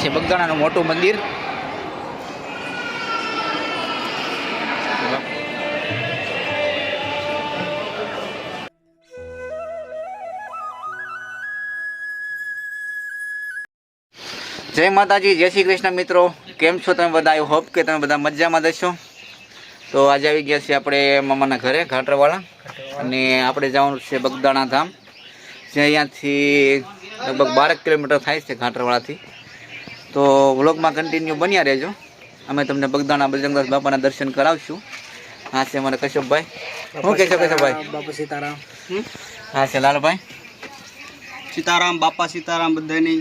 છે બગદાણાનું મોટું મંદિર. જય માતાજી, જય શ્રી કૃષ્ણ મિત્રો. કેમ છો તમે બધા? આઈ હોપ કે તમે બધા મજામાં દેશો તો આજે આવી ગયા છીએ આપણે મામાના ઘરે, ઘાટરવાળા. અને આપણે જવાનું છે બગદાણા ધામ. જે અહીંયાથી લગભગ બારેક કિલોમીટર થાય છે ઘાટરવાળાથી તો વ્લોગમાં કન્ટિન્યુ બન્યા રહેજો. અમે તમને બગદાણા બજરંગદાસ બાપાના દર્શન કરાવશું. હા છે મને કશ્યપભાઈ. શું કહેશો કશ્યપભાઈ? બાપા સીતારામ. હા છે લાલભાઈ. સીતારામ બાપા સીતારામ બધાની.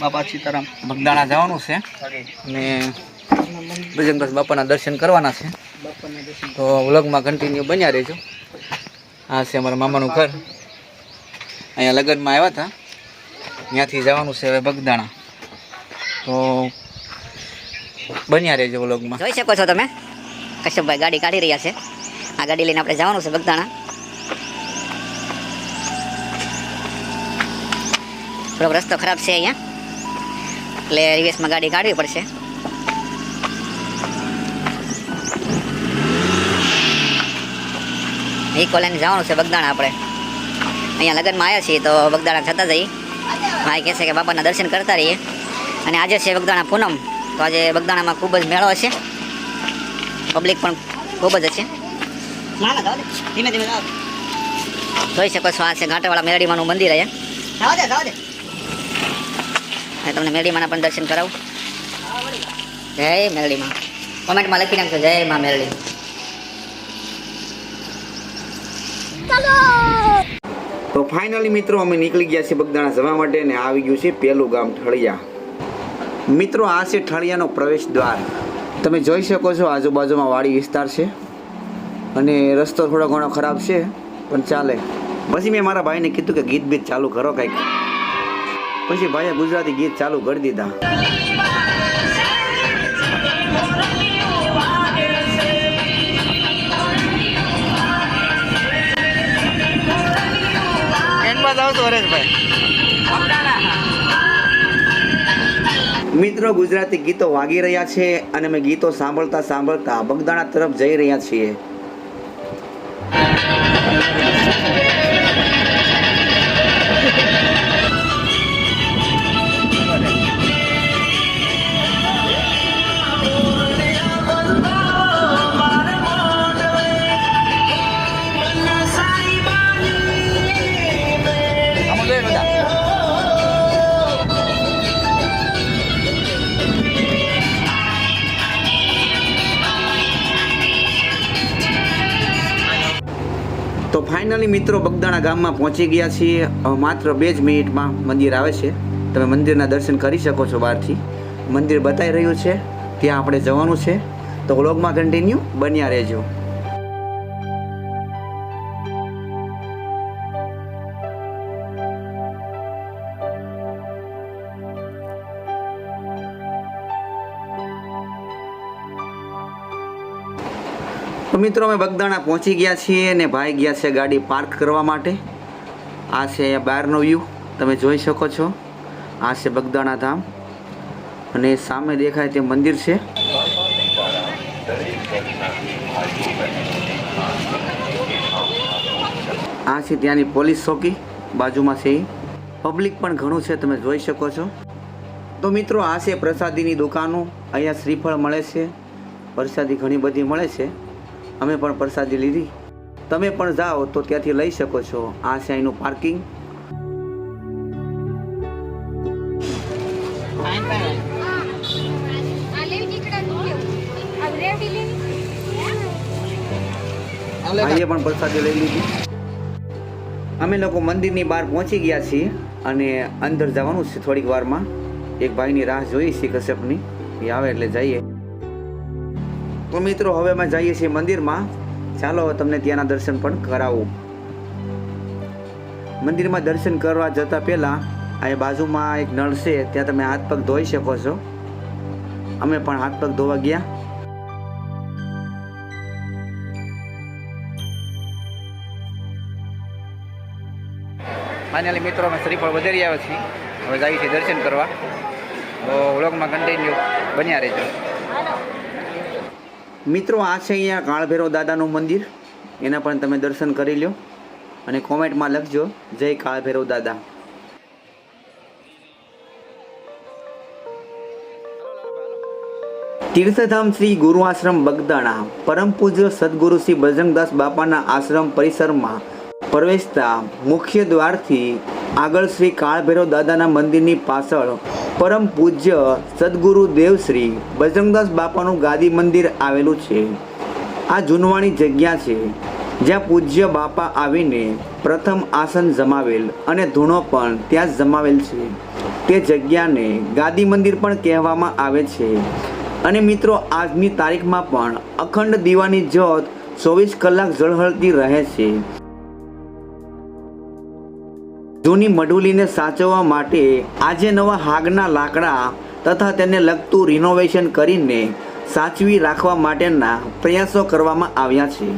બાપા સીતારામ. બગદાણા જવાનું છે. અને બજરંગદાસ બાપાના દર્શન કરવાના છે. તો વ્લોગમાં કન્ટિન્યુ બન્યા રહેજો. હા છે અમારા મામાનું ઘર. અહીંયા લગ્નમાં આવ્યા હતા. ત્યાંથી જવાનું છે હવે બગદાણા. તો બન્યા રહેજો વ્લોગમાં. જોઈ શકો છો તમે. કશ્યપભાઈ ગાડી કાઢી રહ્યા છે. આ ગાડી લઈને આપણે જવાનું છે બગદાણા. થોડોક રસ્તો ખરાબ છે અહીંયા. એટલે રિવેસમાં ગાડી કાઢવી પડશે. ઇકો લઈને જવાનું છે બગદાણા આપણે. અહીંયા લગ્નમાં આવ્યા છીએ તો બગદાણા થતા જઈએ. ભાઈ કહે છે કે બાપાના દર્શન કરતા રહીએ. અને આજે છે બગદાણા પૂનમ. તો આજે બગદાણામાં ખૂબ જ મેળો હશે. પબ્લિક પણ ખૂબ જ હશે. ધીમે ધીમે જાઓ જોઈ શકો છો આ છે ઘાંટાવાળા મેરડીમાનું મંદિર અહીંયા. તમને મેરડીમાના પણ દર્શન કરાવું. જય મેરડીમાં કોમેન્ટમાં લખી નાખજો જય માં મેરડી તો ફાઇનલી મિત્રો, અમે નીકળી ગયા છીએ બગદાણા જવા માટે અને આવી ગયું છે પહેલું ગામ ઠળિયા. મિત્રો, આ છે ઠળિયાનો પ્રવેશ દ્વાર. તમે જોઈ શકો છો, આજુબાજુમાં વાડી વિસ્તાર છે અને રસ્તો થોડો ઘણો ખરાબ છે, પણ ચાલે. પછી મેં મારા ભાઈને કીધું કે ગીત બીત ચાલુ કરો કંઈક. પછી ભાઈએ ગુજરાતી ગીત ચાલુ કરી દીધા. એન્ડમાં જાવ તો હરેશભાઈ. મિત્રો, ગુજરાતી ગીતો વાગી રહ્યા છે અને અમે ગીતો સાંભળતા સાંભળતા બગદાણા તરફ જઈ રહ્યા છીએ. તો ફાઇનલી મિત્રો બગદાણા ગામમાં પહોંચી ગયા છીએ. માત્ર બે જ મિનિટમાં મંદિર આવે છે. તમે મંદિરના દર્શન કરી શકો છો બહારથી. મંદિર બતાવી રહ્યું છે. ત્યાં આપણે જવાનું છે. તો વ્લોગમાં કન્ટિન્યુ બન્યા રહેજો. મિત્રો, અમે બગદાણા પહોંચી ગયા છીએ અને ભાઈ ગયા છે ગાડી પાર્ક કરવા માટે. આ છે અહીંયા બહારનો વ્યૂ. તમે જોઈ શકો છો. આ છે બગદાણા ધામ. અને સામે દેખાય તે મંદિર છે. આ છે ત્યાંની પોલીસ ચોકી. બાજુમાં છે પબ્લિક પણ ઘણું છે, તમે જોઈ શકો છો. તો મિત્રો, આ છે પ્રસાદીની દુકાનો. અહીંયા શ્રીફળ મળે છે. પ્રસાદી ઘણી બધી મળે છે. અમે પણ પ્રસાદી લીધી. તમે પણ જાઓ તો ત્યાંથી લઈ શકો છો આ છે અહીંનું પાર્કિંગ આ લેવી નીકળ્યા કેવું આ રેવડી લેવી અહીંયા પણ પ્રસાદી લઈ લીધી. અમે લોકો મંદિરની બહાર પહોંચી ગયા છીએ અને અંદર જવાનું છે થોડીક વારમાં. એક ભાઈની રાહ જોઈએ છીએ કશ્યપની. એ આવે એટલે જઈએ. તો મિત્રો, હવે અમે જઈએ છીએ મંદિરમાં. ચાલો તમને ત્યાંના દર્શન પણ કરાવું. મંદિરમાં દર્શન કરવા જતાં પહેલાં આ બાજુમાં એક નળ છે, ત્યાં તમે હાથ પગ ધોઈ શકો છો. અમે પણ હાથ પગ ધોવા ગયા. ફાઇનલી મિત્રો, અમે શ્રીફળ વધારી આવ્યા છીએ. હવે જઈએ છીએ દર્શન કરવા. તો વ્લોગમાં કન્ટિન્યુ બન્યા રહેજો. મિત્રો, આ છે અહીંયા કાળભેરો દાદાનું મંદિર. એના પણ તમે દર્શન કરી લો અને કોમેન્ટમાં લખજો, જય કાળભેરો દાદા. તીર્થધામ શ્રી ગુરુ આશ્રમ બગદાણા, પરમ પૂજ્ય સદગુરુ શ્રી બજરંગદાસ બાપાના આશ્રમ પરિસરમાં પ્રવેશતા મુખ્ય દ્વારથી આગળ શ્રી કાળભૈરવ દાદાના મંદિરની પાછળ પરમ પૂજ્ય સદગુરુ દેવશ્રી બજરંગદાસ બાપાનું ગાદી મંદિર આવેલું છે. આ જૂનવાણી જગ્યા છે, જ્યાં પૂજ્ય બાપા આવીને પ્રથમ આસન જમાવેલ અને ધૂણો પણ ત્યાં જમાવેલ છે. તે જગ્યાને ગાદી મંદિર પણ કહેવામાં આવે છે. અને મિત્રો, આજની તારીખમાં પણ અખંડ દીવાની જ્યોત ચોવીસ કલાક ઝળહળતી રહે છે. જૂની મડુલીને સાચવવા માટે આજે નવા હાગના લાકડા તથા તેને લગતું રિનોવેશન કરીને સાચવી રાખવા માટેના પ્રયાસો કરવામાં આવ્યા છે.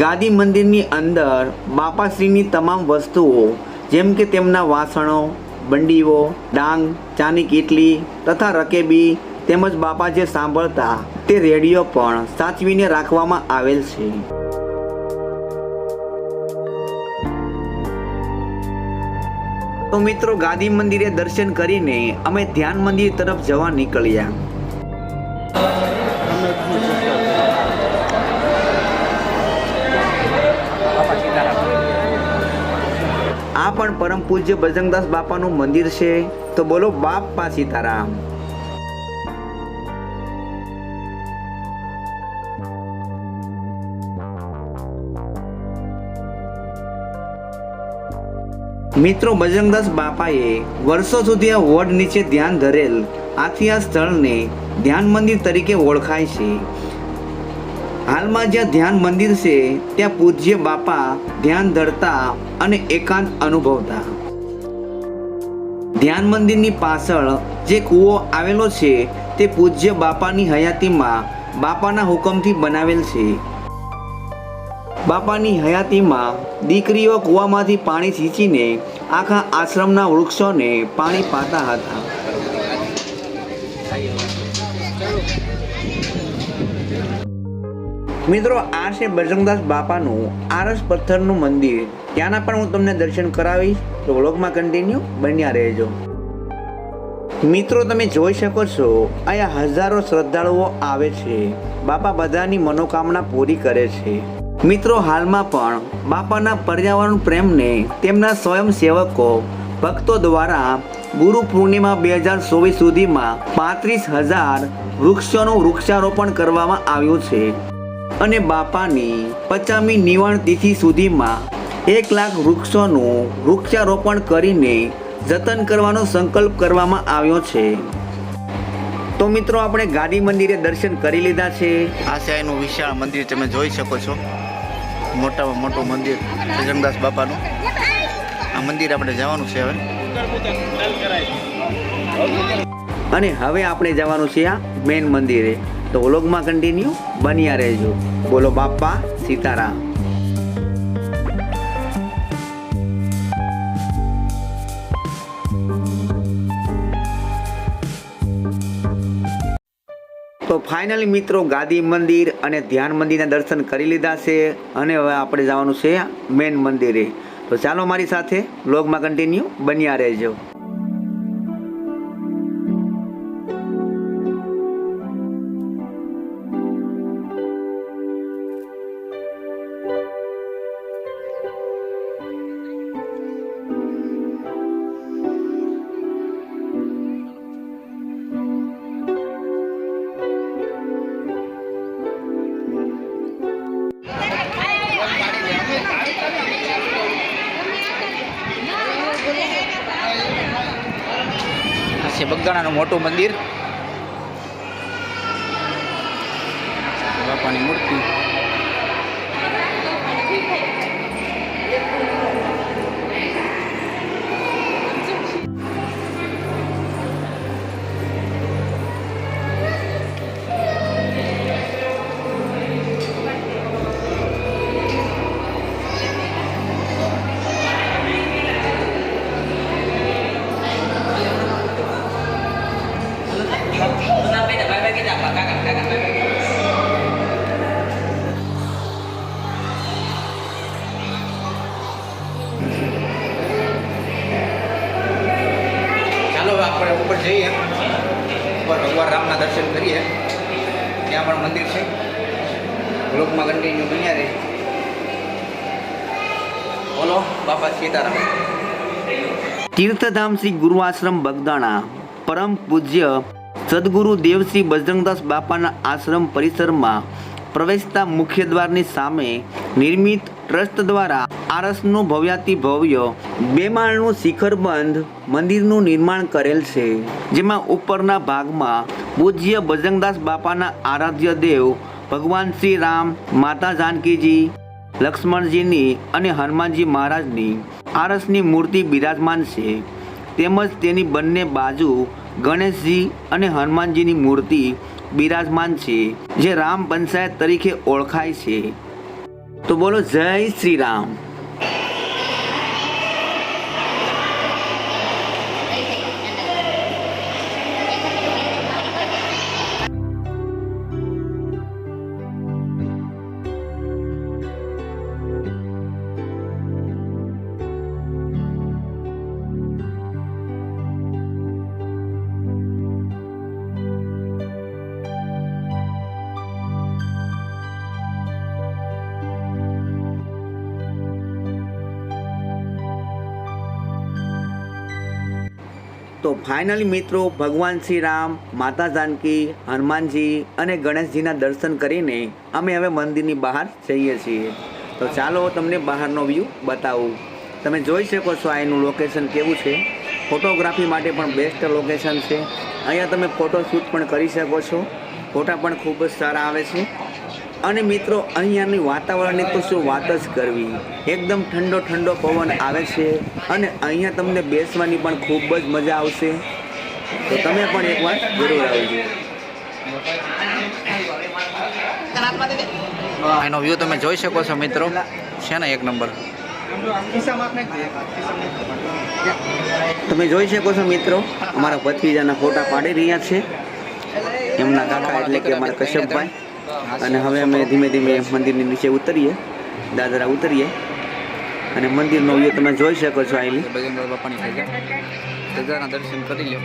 ગાદી મંદિરની અંદર બાપાશ્રીની તમામ વસ્તુઓ, જેમ કે તેમના વાસણો, બંડીઓ, ડાંગ, ચાની કીટલી તથા રકેબી તેમજ બાપા જે સાંભળતા તે રેડિયો પણ સાચવીને રાખવામાં આવેલ છે. તો મિત્રો ગાદી મંદિરે દર્શન કરીને અમે ધ્યાન મંદિર તરફ જવા નીકળ્યા. આ પણ પરમ પૂજ્ય બજરંગદાસ બાપાનું મંદિર છે. તો બોલો બાપ પા સીતારામ. મિત્રો બજરંગદાસ બાપાએ વર્ષો સુધી આ વડ નીચે ધ્યાન ધરેલ આથી આ સ્થળને ધ્યાન મંદિર તરીકે ઓળખાય છે. હાલમાં જ્યાં ધ્યાન મંદિર છે, ત્યાં પૂજ્ય બાપા ધ્યાન ધરતા અને એકાંત અનુભવતા. ધ્યાન મંદિરની પાછળ જે કૂવો આવેલો છે, તે પૂજ્ય બાપાની હયાતીમાં બાપાના હુકમથી બનાવેલ છે. બાપાની હયાતીમાં દીકરીઓ કૂવામાંથી પાણી સિંચીને આખા આશ્રમના વૃક્ષોને પાણી પાતા હતા. મિત્રો, આ છે બજરંગદાસ બાપાનું આરસ પથ્થરનું મંદિર. ત્યાંના પણ હું તમને દર્શન કરાવીશ. તો વ્લોગમાં કન્ટિન્યુ બન્યા રહેજો. મિત્રો, તમે જોઈ શકો છો, અહીંયા હજારો શ્રદ્ધાળુઓ આવે છે. બાપા બધાની મનોકામના પૂરી કરે છે. મિત્રો હાલમાં પણ બાપાના પર્યાવરણ પ્રેમને તેમના સ્વયંસેવકો ભક્તો દ્વારા ગુરુ પૂર્ણિમા બે હજાર ચોવીસ સુધીમાં પાંત્રીસ હજાર વૃક્ષોનું વૃક્ષારોપણ કરવામાં આવ્યું છે. અને બાપાની પચામી નિવાણ તિથિ સુધીમાં એક લાખ વૃક્ષોનું વૃક્ષારોપણ કરીને જતન કરવાનો સંકલ્પ કરવામાં આવ્યો છે. તો મિત્રો, આપણે ગાડી મંદિરે દર્શન કરી લીધા છે. આ છે વિશાળ મંદિર તમે જોઈ શકો છો. મોટામાં મોટું મંદિર શ્રીરંગદાસ બાપાનું. આ મંદિર આપણે જવાનું છે હવે. અને હવે આપણે જવાનું છે આ મેન મંદિરે. તો વ્લોગમાં કન્ટિન્યુ બન્યા રહેજો. બોલો બાપા સીતારામ. તો ફાઇનલી મિત્રો ગાદી મંદિર અને ધ્યાન મંદિરના દર્શન કરી લીધા છે અને હવે આપણે જવાનું છે મેન મંદિરે. તો ચાલો મારી સાથે બ્લોગમાં કન્ટિન્યુ બન્યા રહેજો. મોટું મંદિર. બ્લોકમાં કન્ટિન્યુ બન્યા રહે. બોલો, બાપા સીતારામ. તીર્થધામ શ્રી ગુરુ આશ્રમ બગદાણા. પરમ પૂજ્ય સદગુરુ દેવશ્રી બજરંગદાસ બાપાના આશ્રમ પરિસરમાં પ્રવેશતા મુખ્ય દ્વારની સામે નિર્મિત ટ્રસ્ટ દ્વારા આરસનું ભવ્યાતિ ભવ્ય બે માળનું શિખરબંધ મંદિરનું નિર્માણ કરેલ છે. જેમાં ઉપરના ભાગમાં પૂજ્ય બજરંગદાસ બાપાના આરાધ્ય દેવ ભગવાન શ્રી રામ, માતા જાનકીજી, લક્ષ્મણજીની અને હનુમાનજી મહારાજની આરસની મૂર્તિ બિરાજમાન છે. તેમજ તેની બંને બાજુ ગણેશજી અને હનુમાનજીની મૂર્તિ બિરાજમાન છે, જે રામ પંચાયત તરીકે ઓળખાય છે. તો બોલો જય શ્રી રામ. તો ફાઇનલી મિત્રો, ભગવાન શ્રી રામ માતા જાનકી, હનુમાનજી અને ગણેશજીના દર્શન કરીને અમે હવે મંદિરની બહાર જઈએ છીએ. તો ચાલો તમને બહારનો વ્યૂ બતાવું. તમે જોઈ શકો છો એનું લોકેશન કેવું છે. ફોટોગ્રાફી માટે પણ બેસ્ટ લોકેશન છે. અહીંયા તમે ફોટોશૂટ પણ કરી શકો છો. ફોટા પણ ખૂબ જ સારા આવે છે. અને મિત્રો અહીંયાની વાતાવરણની તો શું વાત જ કરવી. એકદમ ઠંડો ઠંડો પવન આવે છે અને અહીંયા તમને બેસવાની પણ ખૂબ જ મજા આવશે. તો તમે પણ એકવાર જરૂર આવજો. એનો વ્યૂ તમે જોઈ શકો છો મિત્રો. છે ને એક નંબર. તમે જોઈ શકો છો મિત્રો અમારા ભત્રીજાના ફોટા પાડી રહ્યા છે. એમના કાકા એટલે કે અમારા કશ્યપભાઈ. અને હવે અમે ધીમે ધીમે મંદિરની નીચે ઉતરીએ, દાદરા ઉતરીએ. અને મંદિરનો વ્યૂ તમે જોઈ શકો છો આઈલી બજરંગ બાપાની સજા દર્શન કરી લો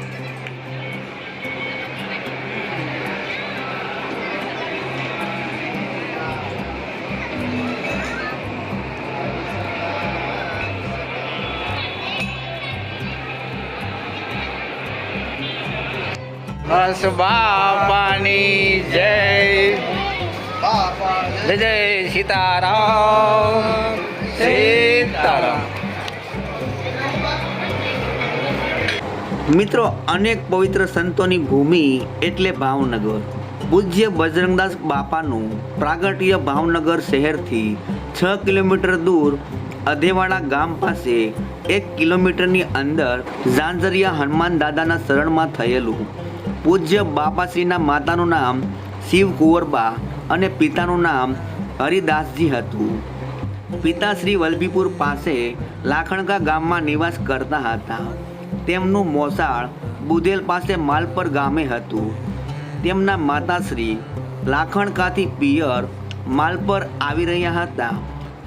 બસ બાપાની જય જય જય સીતારામ સીતારામ. મિત્રો, અનેક પવિત્ર સંતોની ભૂમિ એટલે ભાવનગર. પૂજ્ય બજરંગદાસ બાપાનું પ્રાગટ્ય ભાવનગર શહેરથી છ કિલોમીટર દૂર અધેવાડા ગામ પાસે એક કિલોમીટરની અંદર ઝાંઝરિયા હનુમાન દાદાના શરણમાં થયેલું પૂજ્ય બાપાશ્રીના માતાનું નામ શિવ કુંવરબા અને પિતાનું નામ હરિદાસજી હતું. પિતા શ્રી વલભીપુર પાસે લાખણકા ગામમાં નિવાસ કરતા હતા. તેમનું મોસાળ બુધેલ પાસે માલપર ગામે હતું. તેમના માતાશ્રી લાખણકાથી પિયર માલપર આવી રહ્યા હતા.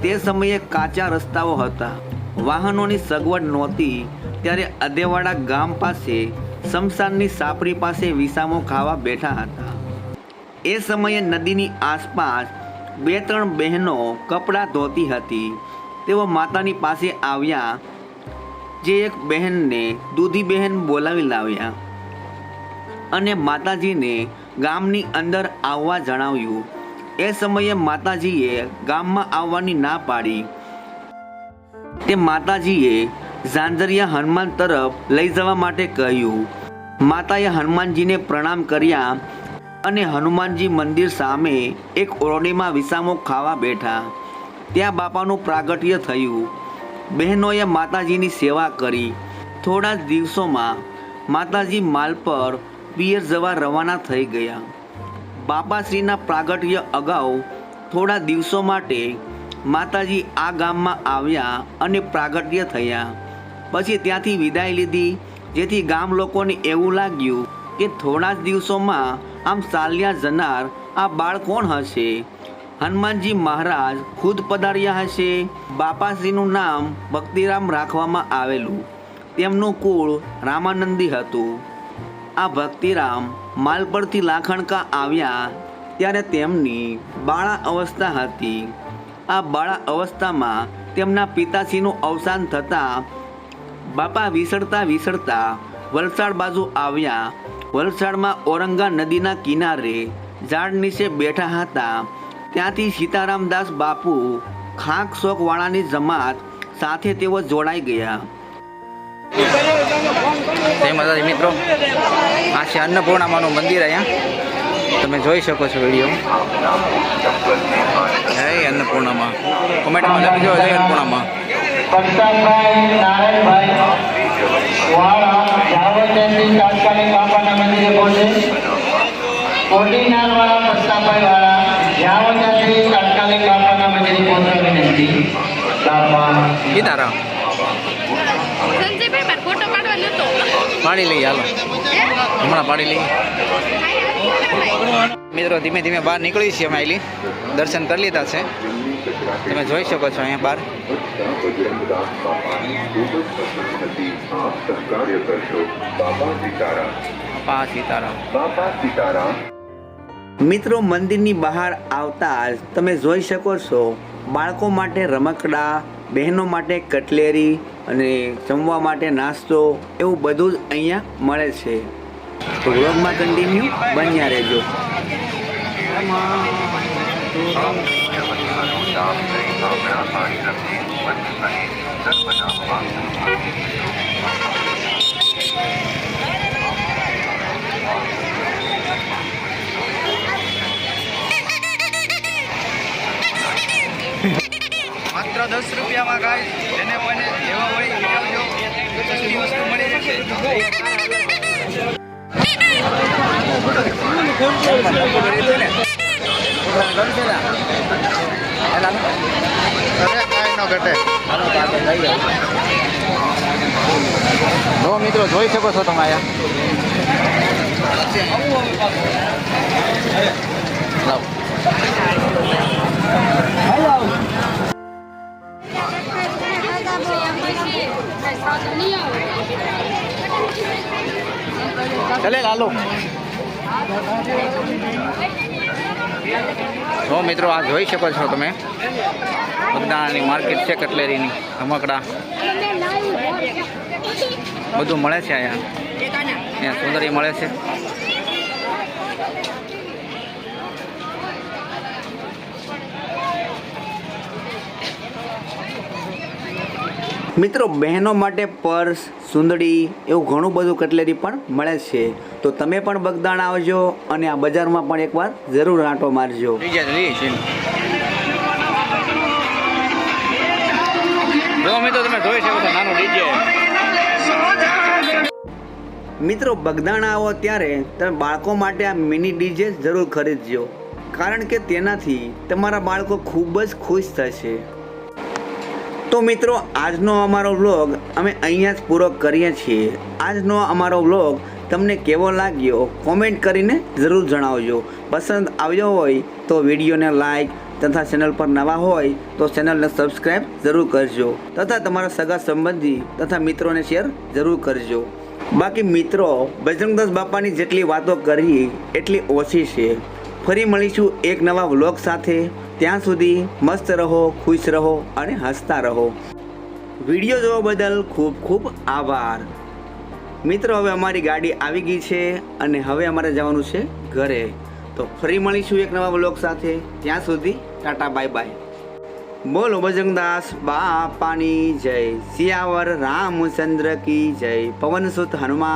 તે સમયે કાચા રસ્તાઓ હતા. વાહનોની સગવડ નહોતી. ત્યારે અદેવાડા ગામ પાસે શમશાનની સાપરી પાસે વિસામો ખાવા બેઠા હતા. એ સમયે નદીની આસપાસ બે ત્રણ બહેનો કપડાં ધોતી હતી. તેઓ માતાની પાસે આવ્યા, જે એક બહેનને દૂધી બહેન બોલાવી લાવ્યા અને માતાજીને ગામની અંદર આવવા જણાવ્યું. એ સમયે માતાજીએ ગામમાં આવવાની ના પાડી. તે માતાજીએ ઝાંઝરિયા હનુમાન તરફ લઈ જવા માટે કહ્યું, માતાએ હનુમાનજીને પ્રણામ કર્યા અને હનુમાનજી મંદિર સામે એક ઓરડીમાં વિસામો ખાવા બેઠા. ત્યાં બાપાનું પ્રાગટ્ય થયું. બહેનોએ માતાજીની સેવા કરી. થોડા જ દિવસોમાં માતાજી માલ પર પિયર જવા રવાના થઈ ગયા. બાપાશ્રીના પ્રાગટ્ય અગાઉ થોડા દિવસો માટે માતાજી આ ગામમાં આવ્યા અને પ્રાગટ્ય થયા. પછી ત્યાંથી વિદાય લીધી, જેથી ગામ લોકોને એવું લાગ્યું કે થોડા જ દિવસોમાં આમ ચાલ્યા જનાર આ બાળ કોણ હશે? હનુમાનજી મહારાજ ખુદ પધાર્યા હશે. બાપાશ્રીનું નામ ભક્તિરામ રાખવામાં આવેલું. તેમનું કુળ રામાનંદી હતું. આ ભક્તિરામ માલપડથી લાખણકા આવ્યા ત્યારે તેમની બાળા અવસ્થા હતી. આ બાળા અવસ્થામાં તેમના પિતાશ્રીનું અવસાન થતાં બાપા વિસરતા વિસરતા વલસાડ બાજુ આવ્યા વલસાડમાં ઔરંગા નદીના કિનારે ઝાડ નીચે બેઠા હતા. ત્યાંથી સીતારામદાસ બાપુ ખાંક શોખવાળાની જમાત સાથે તેઓ જોડાઈ ગયા. જય માતાજી મિત્રો. આ છે અન્નપૂર્ણામાનું મંદિર અહીંયા. તમે જોઈ શકો છો વીડિયો. જય અન્નપૂર્ણામાં. કોમેન્ટમાં લખી જય અન્નપૂર્ણામાં. વાળા જાવતેથી તાત્કાલિક બાપાના મંદિરે પહોંચે. કોડીનારવાળા પ્રતાપભાઈ વાળા જાવતેથી તાત્કાલિક બાપાના મંદિરે પહોંચવા વિનંતી. બાપા. પાડી લઈએ હાલો. હમણાં પાડી લઈએ. મિત્રો ધીમે ધીમે બહાર નીકળી છીએ અમે દર્શન કરી લીધા છે. તમે જોઈ શકો છો અહીંયા બહાર બાપા સીતારામ. મિત્રો, મંદિરની બહાર આવતા જ તમે જોઈ શકો છો, બાળકો માટે રમકડા, બહેનો માટે કટલેરી અને જમવા માટે નાસ્તો એવું બધું જ અહીંયા મળે છે. તો વ્લોગમાં કન્ટિન્યુ બન્યા રહેજો. માત્ર દસ રૂપિયામાં ગાય જેને મને લેવા હોય આવજો સસ્તી વસ્તુ મળી જશે. જો મિત્રો જોઈ શકો છો તમે અહીંયા લાવો ચલે લાલો જો મિત્રો આ જોઈ શકો છો તમે. બગદાણાની માર્કેટ છે કટલેરીની, રમકડા. બધું મળે છે અહીંયા. અહીંયા સુંદરી મળે છે. મિત્રો, બહેનો માટે પર્સ સુંદડી એવું ઘણું બધું કટલેરી પણ મળે છે. તો તમે પણ બગદાણ આવજો અને આ બજારમાં પણ એકવાર જરૂર આંટો મારજો. મિત્રો બગદાણા આવો ત્યારે તમે બાળકો માટે આ મિની ડીજે જરૂર ખરીદજો. કારણ કે તેનાથી તમારા બાળકો ખૂબ જ ખુશ થશે. તો મિત્રો આજનો અમારો વ્લોગ અમે અહીંયા જ પૂરો કરીએ છીએ. આજનો અમારો વ્લોગ તમને કેવો લાગ્યો કોમેન્ટ કરીને જરૂર જણાવજો. પસંદ આવ્યો હોય તો વિડીયોને લાઈક તથા ચેનલ પર નવા હોય તો ચેનલને સબસ્ક્રાઈબ જરૂર કરજો. તથા તમારા સગા સંબંધી તથા મિત્રોને શેર જરૂર કરજો. બાકી મિત્રો બજરંગદાસ બાપાની જેટલી વાતો કરી, એટલી ઓછી છે. ફરી મળીશું એક નવા વ્લોગ સાથે. ત્યાં સુધી મસ્ત રહો, ખુશ રહો અને હસતા રહો. વીડિયો જોવા બદલ ખૂબ ખૂબ આભાર. મિત્રો, હવે અમારી ગાડી આવી ગઈ છે અને હવે અમારે જવાનું છે ઘરે. તો ફરી મળીશું એક નવા વ્લોગ સાથે. ત્યાં સુધી ટાટા, બાય બાય. બોલો બજરંગદાસ બાપાની જય. સિયાવર રામચંદ્ર કી જય. પવન સુત હનુમાન.